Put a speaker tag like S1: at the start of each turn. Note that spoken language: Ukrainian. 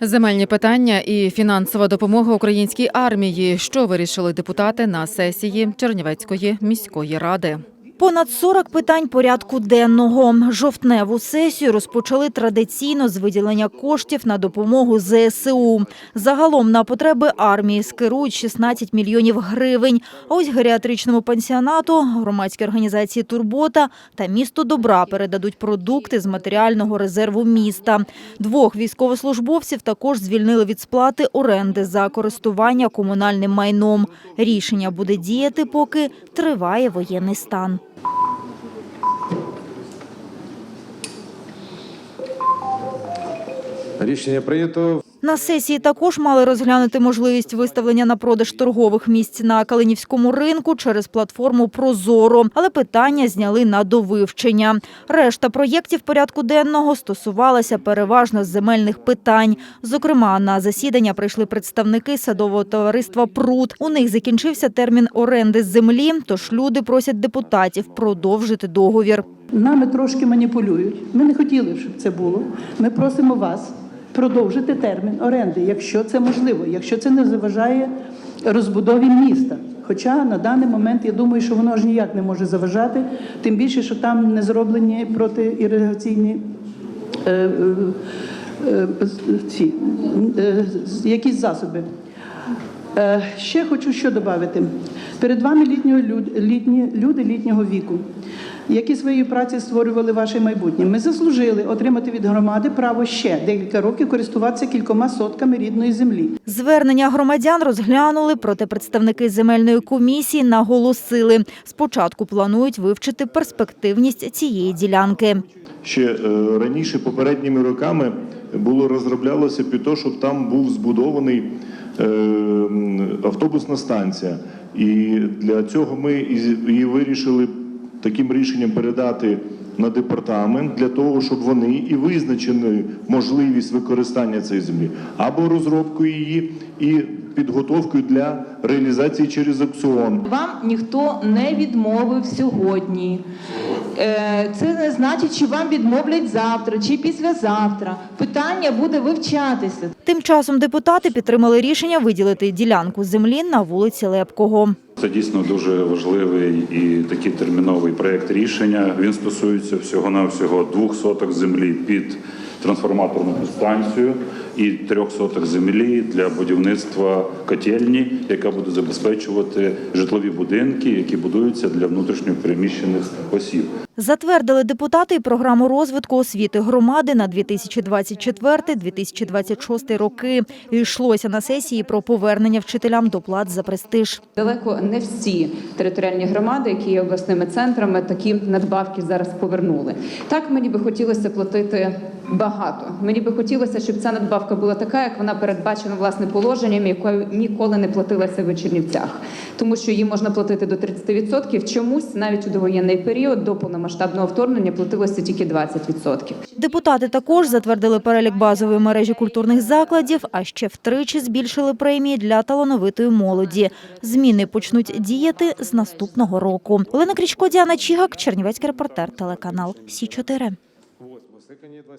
S1: Земельні питання і фінансова допомога українській армії, що вирішили депутати на сесії Чернівецької міської ради.
S2: Понад 40 питань порядку денного. Жовтневу сесію розпочали традиційно з виділення коштів на допомогу ЗСУ. Загалом на потреби армії скерують 16 мільйонів гривень. А ось геріатричному пансіонату, громадській організації Турбота та місту Добра передадуть продукти з матеріального резерву міста. Двох військовослужбовців також звільнили від сплати оренди за користування комунальним майном. Рішення буде діяти, поки триває воєнний стан.
S3: Рішення прийнято.
S2: На сесії також мали розглянути можливість виставлення на продаж торгових місць на Калинівському ринку через платформу Прозоро, але питання зняли на довивчення. Решта проєктів порядку денного стосувалася переважно земельних питань. Зокрема, на засідання прийшли представники садового товариства Пруд. У них закінчився термін оренди землі, тож люди просять депутатів продовжити договір.
S4: Нами трошки маніпулюють. Ми не хотіли, щоб це було. Ми просимо вас продовжити термін оренди, якщо це можливо, якщо це не заважає розбудові міста. Хоча на даний момент я думаю, що воно ж ніяк не може заважати, тим більше, що там не зроблені протиіригаційні е, е, е, ці, е, якісь засоби. Е, Ще хочу що додати. Перед вами літнього люд, літні, люди літнього віку, які своєю працею створювали ваше майбутнє. Ми заслужили отримати від громади право ще декілька років користуватися кількома сотками рідної землі.
S2: Звернення громадян розглянули, проте представники земельної комісії наголосили. Спочатку планують вивчити перспективність цієї ділянки.
S5: Ще е, раніше, попередніми роками, було розроблялося під те, щоб там був збудований е, автобусна станція. І для цього ми і- і вирішили таким рішенням передати на департамент для того, щоб вони і визначили можливість використання цієї землі або розробкою її і підготовкою для реалізації через аукціон.
S6: Вам ніхто не відмовив сьогодні. Е, Це не значить, що вам відмовлять завтра чи післязавтра. Питання буде вивчатися.
S2: Тим часом депутати підтримали рішення виділити ділянку землі на вулиці Лепкого.
S7: Це дійсно дуже важливий і такий терміновий проєкт рішення. Він стосується всього-навсього двох соток землі під трансформаторну підстанцію і трьох соток землі для будівництва котельні, яка буде забезпечувати житлові будинки, які будуються для внутрішньопереміщених осіб.
S2: Затвердили депутати і програму розвитку освіти громади на 2024-2026 роки. Йшлося на сесії про повернення вчителям доплат за престиж.
S8: Далеко не всі територіальні громади, які є обласними центрами, такі надбавки зараз повернули. Так мені би хотілося платити багато. Мені би хотілося, щоб ця надбавка була така, як вона передбачена власне положенням, якою ніколи не платилася в Чернівцях, тому що її можна платити до 30%. Чомусь навіть у довоєнний період до повномасштабного вторгнення платилося тільки 20%.
S2: Депутати також затвердили перелік базової мережі культурних закладів, а ще втричі збільшили премії для талановитої молоді. Зміни почнуть діяти з наступного року. Олена Крічко, Діана Чігак, Чернівецький репортер, телеканал Сі 4